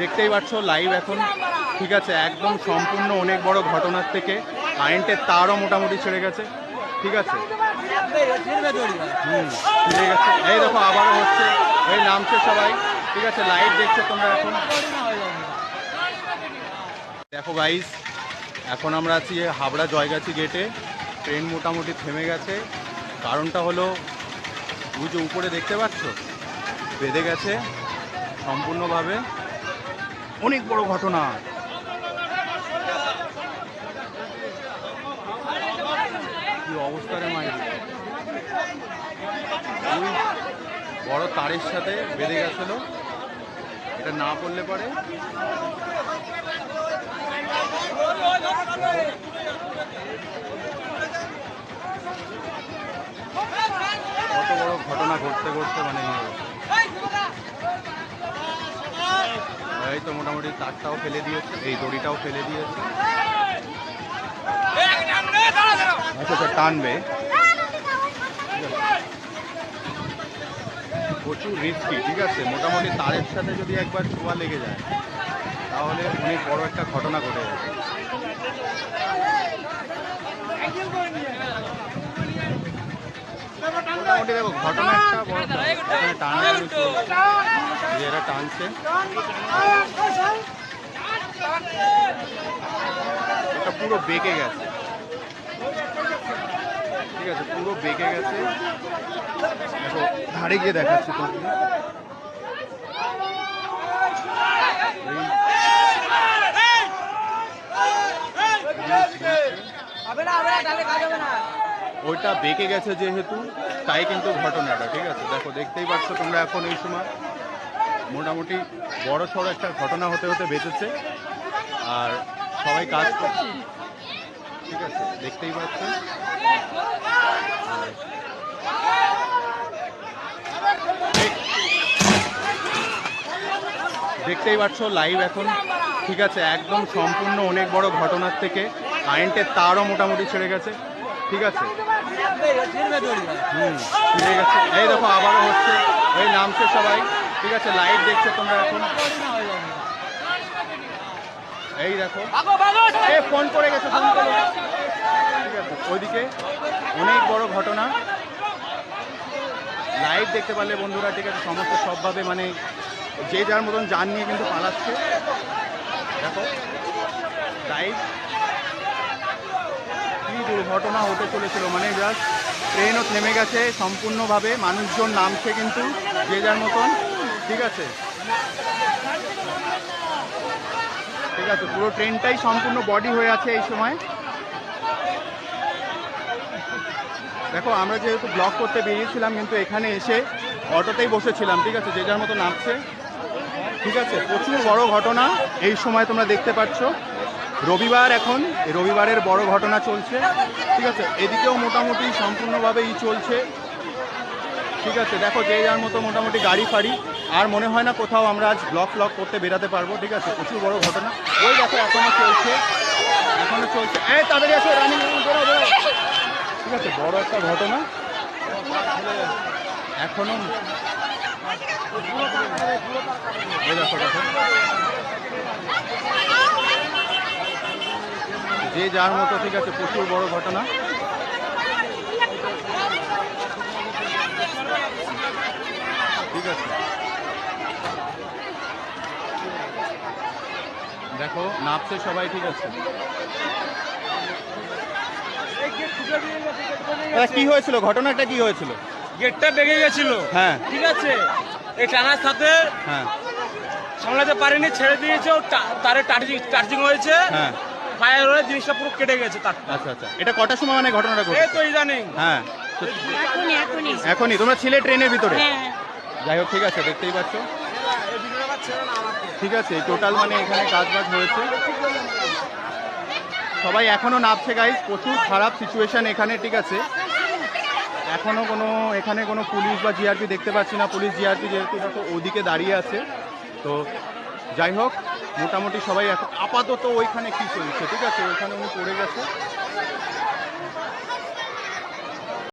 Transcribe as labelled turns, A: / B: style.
A: দেখতেই পাচ্ছ লাইভ এখন। ঠিক আছে, একদম সম্পূর্ণ অনেক বড় ঘটনার থেকে কারেন্টের তারও মোটামুটি ছেড়ে গেছে। ঠিক আছে? হুম গেছে। এই দেখো, আবারও হচ্ছে। এই নামছে সবাই। ঠিক আছে লাইভ দেখছ তোমরা এখন। দেখো গাইস এখন আমরা আছি হাবড়া জয়গাছি গেটে ট্রেন মোটামুটি থেমে গেছে। কারণটা হলো যে উপরে দেখতে পাচ্ছ? বেঁধে গেছে সম্পূর্ণভাবে। অনেক বড় ঘটনা। অবস্থা রে মায়ের বড় তারের সাথে বেঁধে গেছিল। এটা না পড়লে পরে। কত বড় ঘটনা ঘটতে ঘটতে মানে। এই তো মোটামুটি তারটাও ফেলে দিয়েছে, এই দড়িটাও ফেলে দিয়েছে। আচ্ছা আচ্ছা টানবে। প্রচুর রিস্কি ঠিক আছে? মোটামুটি তারের সাথে যদি একবার ছোঁয়া লেগে যায়, তাহলে অনেক বড় একটা ঘটনা ঘটে যাবে। মোটামুটি দেখো ঘটনা একটা বড় টানাটানি এরা টানছে। এটা পুরো বেঁকে গেছে। ঠিক আছে পুরো বেঁকে গেছে। দেখো ধারে গিয়ে দেখাচ্ছি তোমাকে। ওইটা বেঁকে গেছে যেহেতু, তাই কিন্তু ঘটনাটা, ঠিক আছে? দেখো, দেখতেই পাচ্ছ তোমরা এখন এই সময় মোটামুটি বড় সড়ো একটা ঘটনা হতে হতে বেঁচেছে। আর সবাই কাজ করছে ঠিক আছে, দেখতেই পাচ্ছ? দেখতেই পাচ্ছ লাইভ এখন, ঠিক আছে? একদম সম্পূর্ণ অনেক বড় ঘটনার থেকে কারেন্টের তারও মোটামুটি ছেড়ে গেছে, ঠিক আছে? ছিঁড়ে গেছে এই দেখো, আবারও হচ্ছে এই নামছে সবাই। ঠিক আছে লাইভ দেখছ তোমরা এখন? এই দেখো। এ ফোন করে গেছে ফোন ঠিক আছে, ওইদিকে অনেক বড় ঘটনা। লাইভ দেখতে পারলে বন্ধুরা, ঠিক আছে, সমস্ত সবভাবে মানে যে যার মতন যান নিয়ে কিন্তু পালাচ্ছে। দেখো লাইভ কি দুর্ঘটনা হতে চলেছিল। মানে জাস্ট ট্রেনও থেমে গেছে, সম্পূর্ণভাবে মানুষজন নামছে কিন্তু, যে যার মতন। ঠিক আছে? ঠিক আছে, পুরো ট্রেনটাই সম্পূর্ণ বডি হয়ে আছে এই সময়। দেখো, আমরা যেহেতু ব্লক করতে বেরিয়েছিলাম, কিন্তু এখানে এসে অটোতেই বসেছিলাম, ঠিক আছে? যে যার মতো নামছে। ঠিক আছে, প্রচুর বড় ঘটনা এই সময় তোমরা দেখতে পাচ্ছ। রবিবার এখন, রবিবারের বড় ঘটনা চলছে, ঠিক আছে? এদিকেও মোটামুটি সম্পূর্ণভাবে ই চলছে, ঠিক আছে? দেখো যে যার মতো মোটামুটি গাড়ি ফাড়ি, আর মনে হয় না কোথাও আমরা আজ ব্লক ফ্লক করতে বেরাতে পারব, ঠিক আছে? প্রচুর বড় ঘটনা। ওই দেখো, এখনও চলছে এখনও চলছে। এই, তাড়াতাড়ি আসো, রানিং ঠিক আছে, বড় একটা ঘটনা। এখনও এই দেখো দেখো। যে যার মতো ঠিক আছে প্রচুর বড় ঘটনা। ঠিক আছে। দেখো নাপছে সবাই ঠিক আছে। কি হয়েছিল? ঘটনাটা কি হয়েছিল?
B: গেটটা বেগে গেছিল।
A: হ্যাঁ।
B: ঠিক আছে। এই টানার সাথে
A: হ্যাঁ।
B: সামলাতে পারেনি ছেড়ে দিয়েছে ও টা- তারে টার্জিং চার্জিং হয়েছে।
A: হ্যাঁ।
B: ফায়ার হয়ে জিনিসটা পুরো কেটে গেছে তার।
A: আচ্ছা আচ্ছা। এটা কটার সময় মানে ঘটনাটা
B: এই
A: ঘটেছে
B: তো ইদানিং।
A: হ্যাঁ।
C: এখনই এখনই।
A: এখনই? তোমরা ছিলে ট্রেনের ভিতরে?
C: হ্যাঁ
A: যাই হোক ঠিক আছে দেখতেই পাচ্ছ। ঠিক আছে টোটাল মানে এখানে কাজ বাজ হয়েছে। সবাই এখনও নামছে গাইজ প্রচুর খারাপ সিচুয়েশন এখানে ঠিক আছে। এখনও কোনো এখানে কোনো পুলিশ বা জিআরপি দেখতে পাচ্ছি না। পুলিশ জিআরপি যেহেতু ওদিকে দাঁড়িয়ে আছে। তো যাই হোক মোটামুটি সবাই এখন আপাতত ওইখানে কি চলছে? ঠিক আছে ওইখানে উনি পড়ে গেছে।